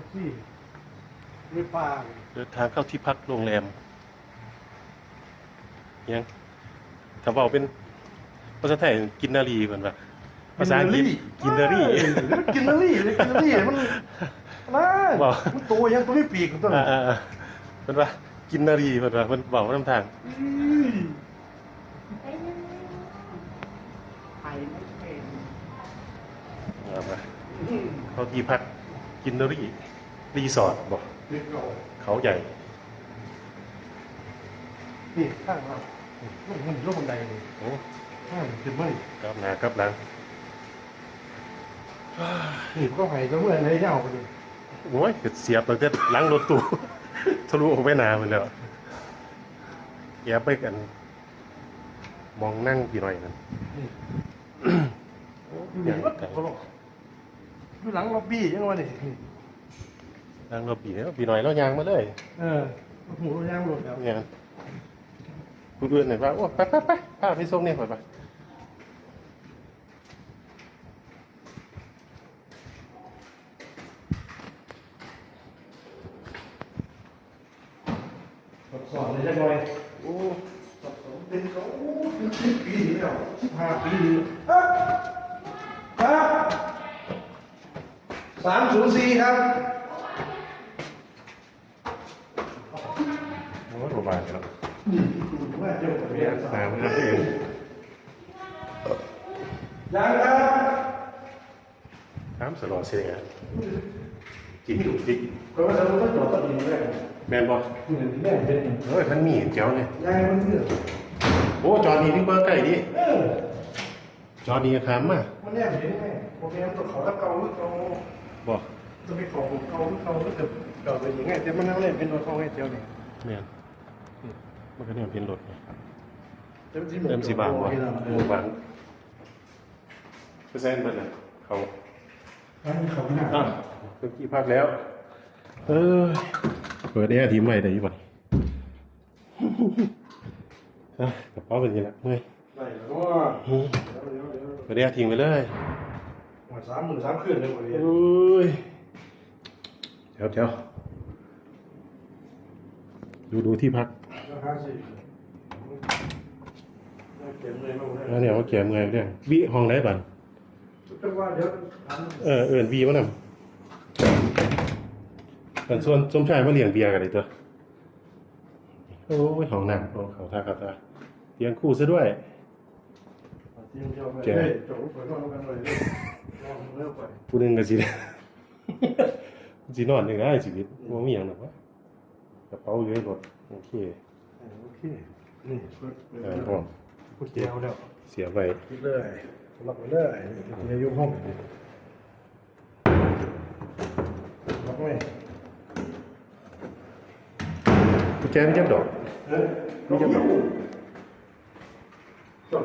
ก็ที่ไม่ปลาเดินทางเข้าที่พักโรงแรมยังถ้าบอกเป็นภาษาไทยกินนารีเหมือนว่าภาษาอังกฤษกินนารีกินนารีเลยกินนารีมันน่าว้าวมันตัวยังตัวไม่ปีกมันตัวอ่าอ่าอ่าเป็นว่ากินนารีเหมือนว่ามันบอกว่าน้ำทางไปไม่เป็นเอามาเข้าที่พักกินนารี รีสอร์ทบอกเด็กเราเขาใหญ่ นี่ข้างเราลูกมันลูกบันไดเลยโอ้ข้างขึ้นไม่กลับหนากลับหลังนี่ก็ไห้ก็เมื่อไรเนี่ยเอาไปดูโอ้ยเกิดเสียบตั้งแต่หลังรถตู้ทะลุออกไปหนาหมดแล้วแอบไปกัน มองนั่งพี่หน่อยนั่นอยู่นี่วัดเขาหรอกอยู่หลังล็อบบี้ยังไงนี่ นั่งรถพี่แล้วพี่หน่อยแล้วยางมาเลยเออหูรถยางรถแล้วเนี่ยผู้อื่นหน่อยว่าโอ้ไปไปไปพาไปส่งเนี่ยก่อนไปสอนเลยจังเลยโอ้เป็นเขาโอ้เป็นสิบปีแล้วสิบห้าปีครับครับสามศูนย์สี่ครับ โอ้ยโรงพยาบาลกันแล้วนี่คุณว่าเจ้าของเนี่เนี่ยยตามมาเองยังครับตามสลอเสียงจิกจุกจิกก็ว่าจะรู้ว่าจอดตอนนี้แรกแมนบอคุณเห็นแรกเป็นยังเฮ้ยมันมีเจ้าเนี่ยไงมันเพื่อโอ้จอนี้นี่เบอร์ใกล้ดิเออจอนี้คำอะมันแนบเห็นไหมโอเคมันตัวเขาตะเกาหรือเขาบอกจะไปขอผมเกาหรือเขาก็จะเก่าไปยังไงแต่มันนั่งเล่นเป็นตัวเขาให้เจ้าเนี่ยแมน มันก็เนี่ยเป็นรถไงเต็มที่เต็มสีบางวะเต็มบางเปอร์เซ็นต์เป็นไงเขาอันนี้เขาหน้าอะเมื่อกี้พักแล้ว เออเปิดแอร์ทีมใหม่ได้ยี่ป่ะอะกระเป๋าเป็นยังไงเมื่อยได้แล้วว่าอืมเดี๋ยวเดี๋ยวเดี๋ยวเปิดแอร์ทิ้งไปเลยหัวสามหมื่นสามคืนเลยวันนี้โอ้ยเดี๋ยวเดี๋ยวดูดูที่พัก แล้วเนี่ยว่าเกี่ยมไงเรื่องวิห้องไหนบ้างเดี๋ยวอันเออเอินวีมานำกันส่วนสมชายมาเลี้ยงเบียร์กันเลยตัวโอ้ยห้องน้ำโอ้เขาท่าเขาท่าเตียงคู่ซะด้วยเตรียมเจ้าแกเลยจบไปนอนกันเลยนอนเลิกไปผู้หนึงก็สิสินอนยังไงชีวิตว่ามีอย่างหรอกวะกระเป๋าอยู่ในรถโอเค โอเค นี่เปิดเออห้องกุญแจเอาแล้วเสียไปคิดเลยล็อกไว้เลยอย่ายุ่งห้องล็อกไว้กุญแจไม่จับดอกเออล็อกไว้จบ